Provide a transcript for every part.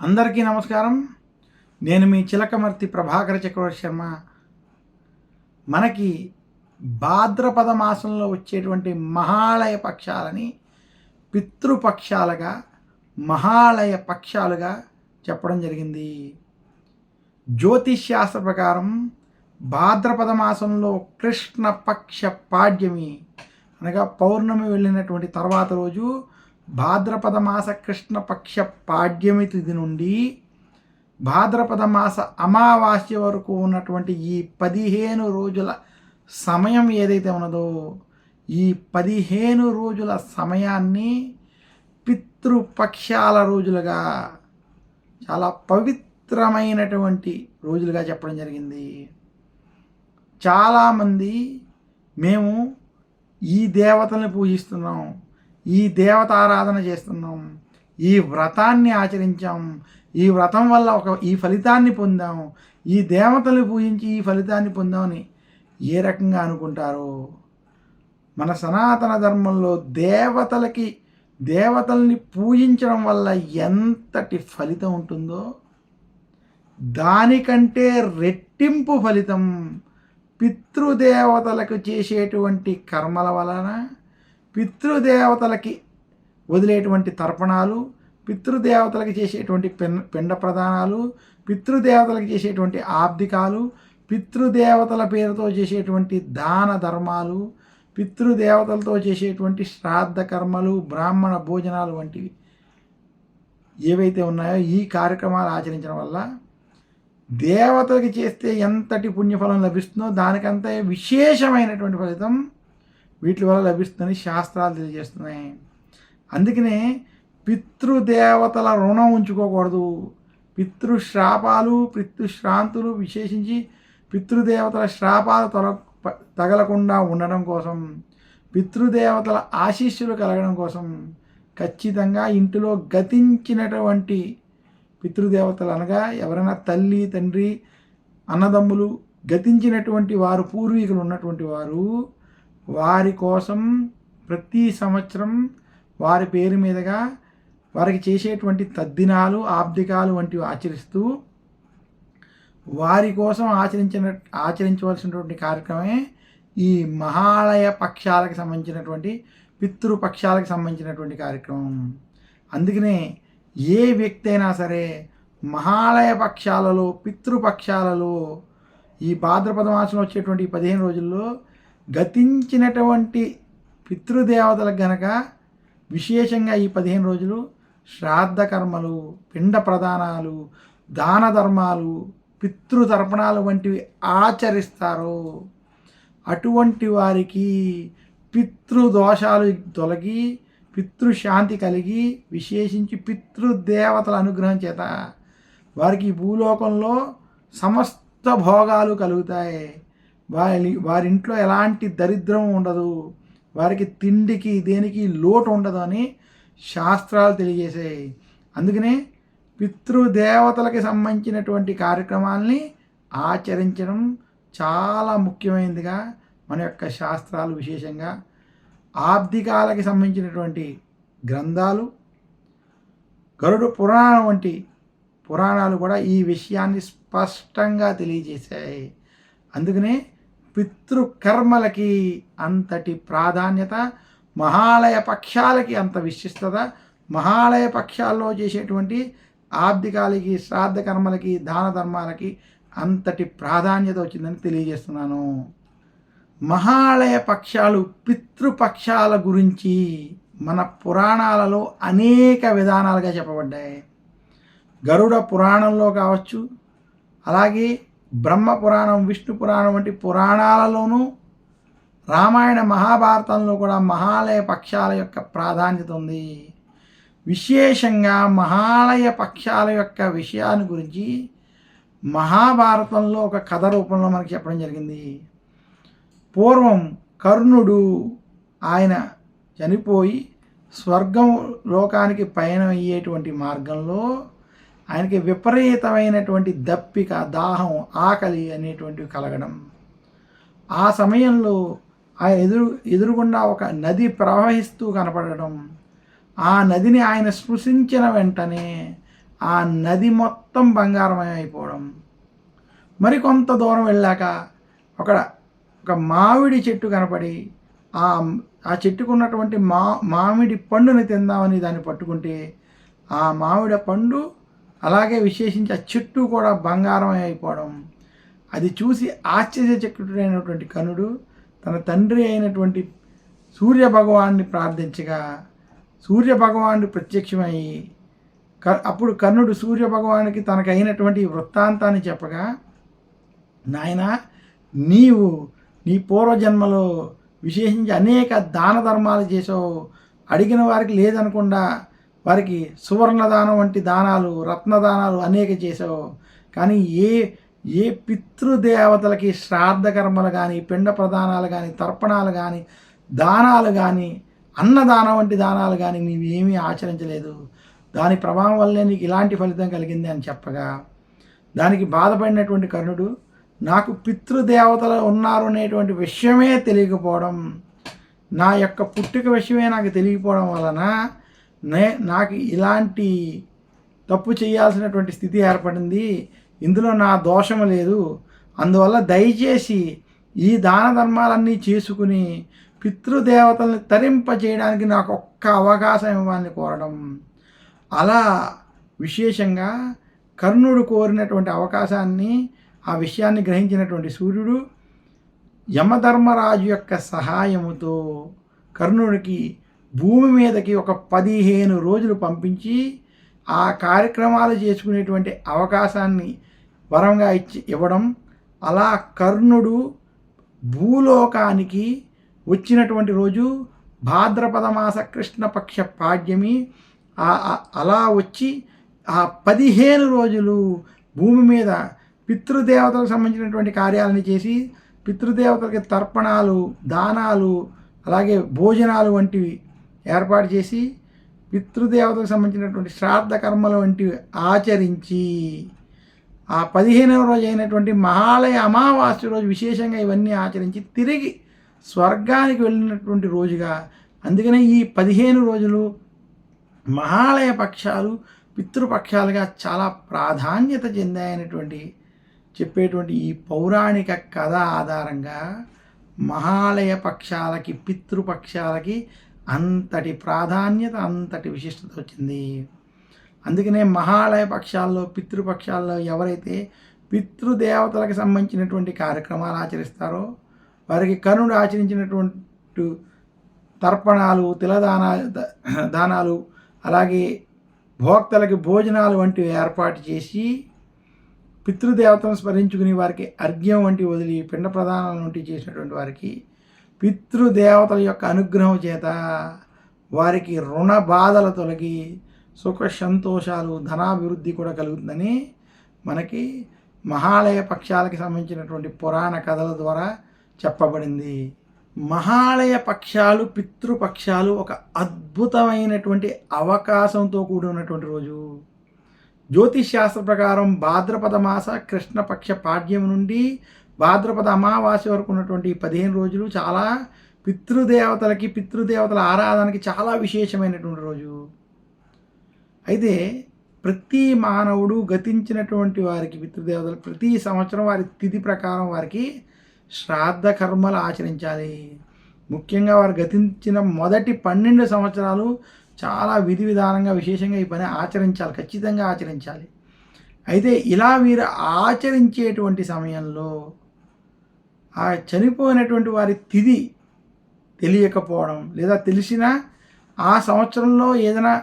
అందరికీ నమస్కారం. నేను మీ చిలకమర్తి ప్రభాకర చక్రవర్తి శర్మ. మనకి భాద్రపద మాసంలో వచ్చేటువంటి మహాలయ పక్షాలని పితృపక్షాలుగా మహాలయ పక్షాలుగా చెప్పడం జరిగింది. జ్యోతిష్శాస్త్ర ప్రకారం భాద్రపద మాసంలో కృష్ణ పక్ష పాడ్యమి అనగా పౌర్ణమి వెళ్ళినటువంటి తర్వాత రోజు భాద్రపద మాస కృష్ణ పక్ష పాడ్యమి తిథి నుండి భాద్రపద మాస అమావాస్య వరకు ఉన్నటువంటి ఈ పదిహేను రోజుల సమయం ఏదైతే ఉన్నదో ఈ పదిహేను రోజుల సమయాన్ని పితృపక్షాల రోజులుగా చాలా పవిత్రమైనటువంటి రోజులుగా చెప్పడం జరిగింది. చాలామంది మేము ఈ దేవతల్ని పూజిస్తున్నాం. ఈ దేవత ఆరాధన చేస్తున్నాం ఈ వ్రతాన్ని ఆచరించాం ఈ వ్రతం వల్ల ఒక ఈ ఫలితాన్ని పొందాం ఈ దేవతలు పూజించి ఈ ఫలితాన్ని పొందామని ఏ రకంగా అనుకుంటారు? మన సనాతన ధర్మంలో దేవతలకి దేవతల్ని పూజించడం వల్ల ఎంతటి ఫలితం ఉంటుందో దానికంటే రెట్టింపు ఫలితం పితృదేవతలకు చేసేటువంటి కర్మల వలన పితృదేవతలకి వదిలేటువంటి తర్పణాలు పితృదేవతలకు చేసేటువంటి పెన్ పిండ ప్రదానాలు పితృదేవతలకు చేసేటువంటి ఆబ్దికాలు పితృదేవతల పేరుతో చేసేటువంటి దాన ధర్మాలు పితృదేవతలతో చేసేటువంటి శ్రాద్ధ కర్మలు బ్రాహ్మణ భోజనాలు వంటివి. ఏవైతే ఉన్నాయో ఈ కార్యక్రమాలు ఆచరించడం వల్ల దేవతలకి చేస్తే ఎంతటి పుణ్యఫలం లభిస్తుందో దానికంత విశేషమైనటువంటి ఫలితం వీటి వల్ల లభిస్తుందని శాస్త్రాలు తెలియజేస్తున్నాయి. అందుకనే పితృదేవతల రుణం ఉంచుకోకూడదు. పితృశ్రాపాలు పితృశ్రాంతులు విశేషించి పితృదేవతల శ్రాపాలు తొల తగలకుండా ఉండడం కోసం పితృదేవతల ఆశీస్సులు కలగడం కోసం ఖచ్చితంగా ఇంటిలో గతించినటువంటి పితృదేవతలు అనగా ఎవరైనా తల్లి తండ్రి అన్నదమ్ములు గతించినటువంటి వారు పూర్వీకులు ఉన్నటువంటి వారు వారి కోసం ప్రతి సంవత్సరం వారి పేరు మీదుగా వారికి చేసేటువంటి తద్దినాలు ఆబ్దికాలు వంటివి ఆచరిస్తూ వారి కోసం ఆచరించిన ఆచరించవలసినటువంటి కార్యక్రమమే ఈ మహాలయ పక్షాలకు సంబంధించినటువంటి పితృపక్షాలకు సంబంధించినటువంటి కార్యక్రమం. అందుకనే ఏ వ్యక్తి అయినా సరే మహాలయ పక్షాలలో పితృపక్షాలలో ఈ భాద్రపద మాసంలో వచ్చేటువంటి పదిహేను రోజుల్లో గతించినటువంటి పితృదేవతలకు గనక విశేషంగా ఈ పదిహేను రోజులు శ్రాద్ధ కర్మలు పిండ ప్రదానాలు దాన ధర్మాలు పితృతర్పణాలు వంటివి ఆచరిస్తారు. అటువంటి వారికి పితృదోషాలు తొలగి పితృశాంతి కలిగి విశేషించి పితృదేవతల అనుగ్రహం చేత వారికి భూలోకంలో సమస్త భోగాలు కలుగుతాయి. వారి వారింట్లో ఎలాంటి దరిద్రం ఉండదు. వారికి తిండికి దేనికి లోటు ఉండదు అని శాస్త్రాలు తెలియజేసాయి అందుకనే పితృదేవతలకి సంబంధించినటువంటి కార్యక్రమాల్ని ఆచరించడం చాలా ముఖ్యమైనదిగా మన యొక్క శాస్త్రాలు విశేషంగా ఆబ్దికాలకి సంబంధించినటువంటి గ్రంథాలు గరుడు పురాణం వంటి పురాణాలు కూడా ఈ విషయాన్ని స్పష్టంగా తెలియజేశాయి. అందుకనే పితృకర్మలకి అంతటి ప్రాధాన్యత మహాలయ పక్షాలకి అంత విశిష్టత మహాలయ పక్షాల్లో చేసేటువంటి ఆబ్దికాలకి శ్రాద్ధ కర్మలకి దాన ధర్మాలకి అంతటి ప్రాధాన్యత వచ్చిందని తెలియజేస్తున్నాను. మహాలయ పక్షాలు పితృపక్షాల గురించి మన పురాణాలలో అనేక విధానాలుగా చెప్పబడ్డాయి. గరుడ పురాణంలో కావచ్చు అలాగే బ్రహ్మ పురాణం విష్ణు పురాణం వంటి పురాణాలలోనూ రామాయణ మహాభారతంలో కూడా మహాలయ పక్షాల యొక్క ప్రాధాన్యత ఉంది. విశేషంగా మహాలయ పక్షాల యొక్క విషయాన్ని గురించి మహాభారతంలో ఒక కథ రూపంలో మనకి చెప్పడం జరిగింది. పూర్వం కర్ణుడు ఆయన చనిపోయి స్వర్గం లోకానికి పయనం అయ్యేటువంటి మార్గంలో ఆయనకి విపరీతమైనటువంటి దప్పిక దాహం ఆకలి అనేటువంటివి కలగడం. ఆ సమయంలో ఆ ఎదురు ఎదురుగుండా ఒక నది ప్రవహిస్తూ కనపడడం. ఆ నదిని ఆయన స్పృశించిన వెంటనే ఆ నది మొత్తం బంగారమయం అయిపోవడం. మరి కొంత దూరం వెళ్ళాక ఒక ఒక మామిడి చెట్టు కనపడి ఆ ఆ చెట్టుకు ఉన్నటువంటి మా మామిడి పండుని తిందామని దాన్ని పట్టుకుంటే ఆ మామిడి పండు అలాగే విశేషించి ఆ చెట్టు కూడా బంగారం అయిపోవడం. అది చూసి ఆశ్చర్యచకుడైనటువంటి కనుడు తన తండ్రి అయినటువంటి సూర్య భగవాన్ని ప్రార్థించగా సూర్య భగవానుడు ప్రత్యక్షమయ్యి క అప్పుడు కర్ణుడు సూర్య భగవానికి తనకైనటువంటి వృత్తాంతాన్ని చెప్పగా నాయన నీవు నీ పూర్వజన్మలో విశేషించి అనేక దాన ధర్మాలు చేసావు అడిగిన వారికి లేదనకుండా వారికి సువర్ణదానం వంటి దానాలు రత్నదానాలు అనేక చేసావు కానీ ఏ ఏ పితృదేవతలకి శ్రాద్ధ కర్మలు కానీ పిండ ప్రదానాలు కానీ తర్పణాలు కానీ దానాలు కానీ అన్నదానం వంటి దానాలు కానీ నీవేమీ ఏమీ ఆచరించలేదు. దాని ప్రభావం వల్లే నీకు ఇలాంటి ఫలితం కలిగింది అని చెప్పగా దానికి బాధపడినటువంటి కర్ణుడు నాకు పితృదేవతలు ఉన్నారు అనేటువంటి విషయమే తెలియకపోవడం నా యొక్క పుట్టుక విషయమే నాకు తెలియకపోవడం వలన నే నాకు ఇలాంటి తప్పు చేయాల్సినటువంటి స్థితి ఏర్పడింది. ఇందులో నా దోషం లేదు. అందువల్ల దయచేసి ఈ దాన ధర్మాలన్నీ చేసుకుని పితృదేవతల్ని తరింప చేయడానికి నాకు ఒక్క అవకాశం ఇవ్వాలని కోరడం. అలా విశేషంగా కర్ణుడు కోరినటువంటి అవకాశాన్ని ఆ విషయాన్ని గ్రహించినటువంటి సూర్యుడు యమధర్మరాజు యొక్క సహాయముతో కర్ణుడికి భూమి మీదకి ఒక పదిహేను రోజులు పంపించి ఆ కార్యక్రమాలు చేసుకునేటువంటి అవకాశాన్ని వరంగా ఇచ్చి ఇవ్వడం అలా కర్ణుడు భూలోకానికి వచ్చినటువంటి రోజు భాద్రపద మాస కృష్ణపక్ష పాడ్యమి అలా వచ్చి ఆ పదిహేను రోజులు భూమి మీద పితృదేవతలకు సంబంధించినటువంటి కార్యాలను చేసి పితృదేవతలకి తర్పణాలు దానాలు అలాగే భోజనాలు వంటివి ఏర్పాటు చేసి పితృదేవతకు సంబంధించినటువంటి శ్రాద్ధ కర్మలు వంటివి ఆచరించి ఆ పదిహేనవ రోజు అయినటువంటి మహాలయ అమావాస్య రోజు విశేషంగా ఇవన్నీ ఆచరించి తిరిగి స్వర్గానికి వెళ్ళినటువంటి రోజుగా అందుకనే ఈ పదిహేను రోజులు మహాలయ పక్షాలు పితృపక్షాలుగా చాలా ప్రాధాన్యత చెందాయనేటువంటి చెప్పేటువంటి ఈ పౌరాణిక కథ ఆధారంగా మహాలయ పక్షాలకి పితృపక్షాలకి అంతటి ప్రాధాన్యత అంతటి విశిష్టత వచ్చింది. అందుకనే మహాలయ పక్షాల్లో పితృపక్షాల్లో ఎవరైతే పితృదేవతలకు సంబంధించినటువంటి కార్యక్రమాలు ఆచరిస్తారో వారికి కరుణుడు ఆచరించినటువంటి తర్పణాలు తిలదానా దానాలు అలాగే భోక్తలకి భోజనాలు వంటివి ఏర్పాటు చేసి పితృదేవతను స్మరించుకుని వారికి అర్ఘ్యం వంటి వదిలి పిండ ప్రధానాలు వంటి చేసినటువంటి వారికి పితృదేవతల యొక్క అనుగ్రహం చేత వారికి రుణ బాధలు తొలగి సుఖ సంతోషాలు ధనాభివృద్ధి కూడా కలుగుతుందని మనకి మహాలయ పక్షాలకి సంబంధించినటువంటి పురాణ కథల ద్వారా చెప్పబడింది. మహాలయ పక్షాలు పితృపక్షాలు ఒక అద్భుతమైనటువంటి అవకాశంతో కూడి ఉన్నటువంటి రోజు. జ్యోతిష్ శాస్త్ర ప్రకారం భాద్రపద మాస కృష్ణపక్ష పాడ్యం నుండి భాద్రపద అమావాస్య వరకు ఉన్నటువంటి పదిహేను రోజులు చాలా పితృదేవతలకి పితృదేవతల ఆరాధనకి చాలా విశేషమైనటువంటి రోజు. అయితే ప్రతి మానవుడు గతించినటువంటి వారికి పితృదేవతలు ప్రతి సంవత్సరం వారి తిథి ప్రకారం వారికి శ్రాద్ధ కర్మలు ఆచరించాలి. ముఖ్యంగా వారు గతించిన మొదటి పన్నెండు సంవత్సరాలు చాలా విధి విధానంగా విశేషంగా ఈ పని ఆచరించాలి ఖచ్చితంగా ఆచరించాలి. అయితే ఇలా వీరు ఆచరించేటువంటి సమయంలో ఆ చనిపోయినటువంటి వారి తిది తెలియకపోవడం లేదా తెలిసినా ఆ సంవత్సరంలో ఏదైనా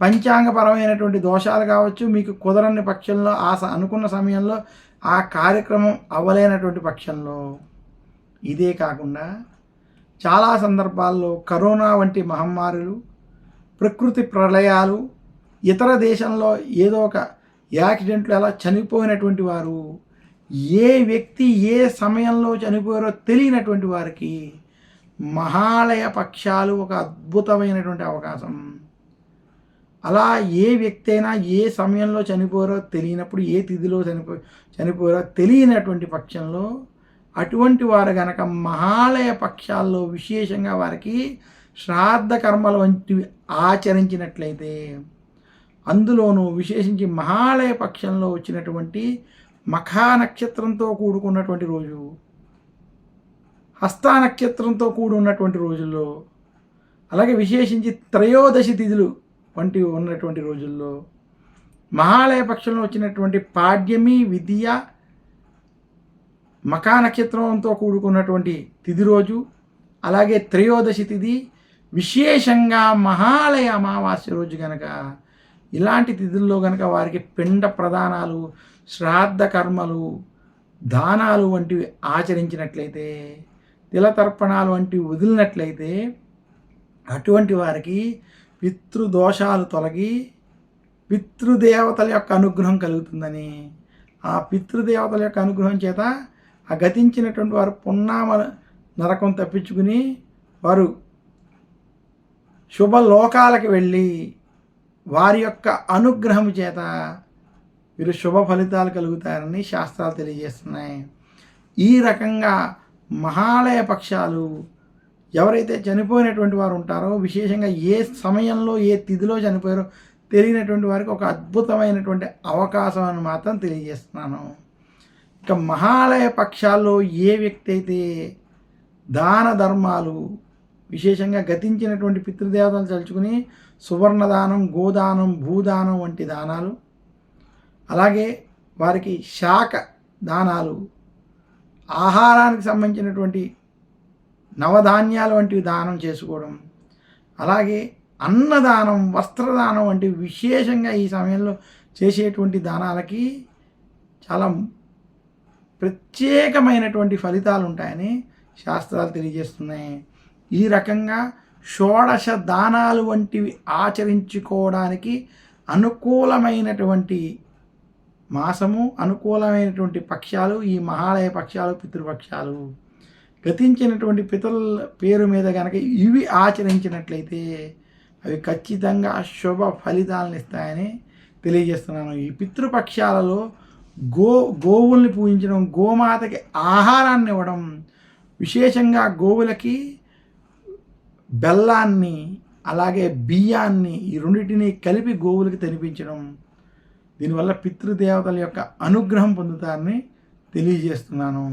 పంచాంగపరమైనటువంటి దోషాలు కావచ్చు మీకు కుదరని పక్షంలో ఆ అనుకున్న సమయంలో ఆ కార్యక్రమం అవ్వలేనటువంటి పక్షంలో. ఇదే కాకుండా చాలా సందర్భాల్లో కరోనా వంటి మహమ్మారులు ప్రకృతి ప్రళయాలు ఇతర దేశంలో ఏదో ఒక యాక్సిడెంట్లు ఎలా చనిపోయినటువంటి వారు ఏ వ్యక్తి ఏ సమయంలో చనిపోయారో తెలియనటువంటి వారికి మహాలయ పక్షాలు ఒక అద్భుతమైనటువంటి అవకాశం. అలా ఏ వ్యక్తి అయినా ఏ సమయంలో చనిపోయారో తెలియనప్పుడు ఏ తిథిలో చనిపో చనిపోయారో తెలియనటువంటి పక్షంలో అటువంటి వారు గనక మహాలయ పక్షాల్లో విశేషంగా వారికి శ్రాద్ధ కర్మలు వంటివి ఆచరించినట్లయితే అందులోనూ విశేషించి మహాలయ పక్షంలో వచ్చినటువంటి మఖా నక్షత్రంతో కూడుకున్నటువంటి రోజు హస్తా నక్షత్రంతో కూడి ఉన్నటువంటి రోజుల్లో అలాగే విశేషించి త్రయోదశి తిథులు వంటి ఉన్నటువంటి రోజుల్లో మహాలయ పక్షంలో వచ్చినటువంటి పాడ్యమి విద్య మకా నక్షత్రంతో కూడుకున్నటువంటి తిథి రోజు అలాగే త్రయోదశి తిథి విశేషంగా మహాలయ అమావాస్య రోజు కనుక ఇలాంటి తిథుల్లో కనుక వారికి పిండ ప్రదానాలు శ్రాద్ధ కర్మలు దానాలు వంటివి ఆచరించినట్లయితే తిలతర్పణాలు వంటివి వదిలినట్లయితే అటువంటి వారికి పితృదోషాలు తొలగి పితృదేవతల యొక్క అనుగ్రహం కలుగుతుందని. ఆ పితృదేవతల యొక్క అనుగ్రహం చేత ఆ గతించినటువంటి వారు పున్నామ నరకం తప్పించుకుని వారు శుభలోకాలకు వెళ్ళి వారి యొక్క అనుగ్రహం చేత వీరు శుభ ఫలితాలు కలుగుతారని శాస్త్రాలు తెలియజేస్తున్నాయి. ఈ రకంగా మహాలయ పక్షాలు ఎవరైతే చనిపోయినటువంటి వారు ఉంటారో విశేషంగా ఏ సమయంలో ఏ తిథిలో చనిపోయారో తెలియనటువంటి వారికి ఒక అద్భుతమైనటువంటి అవకాశం అని మాత్రం తెలియజేస్తున్నాను. ఇక మహాలయ పక్షాల్లో ఏ వ్యక్తి అయితే దాన ధర్మాలు విశేషంగా గతించినటువంటి పితృదేవతలు తలుచుకుని సువర్ణదానం గోదానం భూదానం వంటి దానాలు అలాగే వారికి శాఖ దానాలు ఆహారానికి సంబంధించినటువంటి నవధాన్యాలు వంటివి దానం చేసుకోవడం అలాగే అన్నదానం వస్త్రదానం వంటి విశేషంగా ఈ సమయంలో చేసేటువంటి దానాలకి చాలా ప్రత్యేకమైనటువంటి ఫలితాలు ఉంటాయని శాస్త్రాలు తెలియజేస్తున్నాయి. ఈ రకంగా షోడశ దానాలు వంటివి ఆచరించుకోవడానికి అనుకూలమైనటువంటి మాసము అనుకూలమైనటువంటి పక్షాలు ఈ మహాలయ పక్షాలు పితృపక్షాలు. గతించినటువంటి పితరుల పేరు మీద కనుక ఇవి ఆచరించినట్లయితే అవి ఖచ్చితంగా శుభ ఫలితాలను ఇస్తాయని తెలియజేస్తున్నాను. ఈ పితృపక్షాలలో గో గోవుల్ని పూజించడం గోమాతకి ఆహారాన్ని ఇవ్వడం విశేషంగా గోవులకి బెల్లాన్ని అలాగే బియ్యాన్ని ఈ రెండింటిని కలిపి గోవులకి తినిపించడం దీనివల్ల పితృదేవతల యొక్క అనుగ్రహం పొందుతారని తెలియజేస్తున్నాను.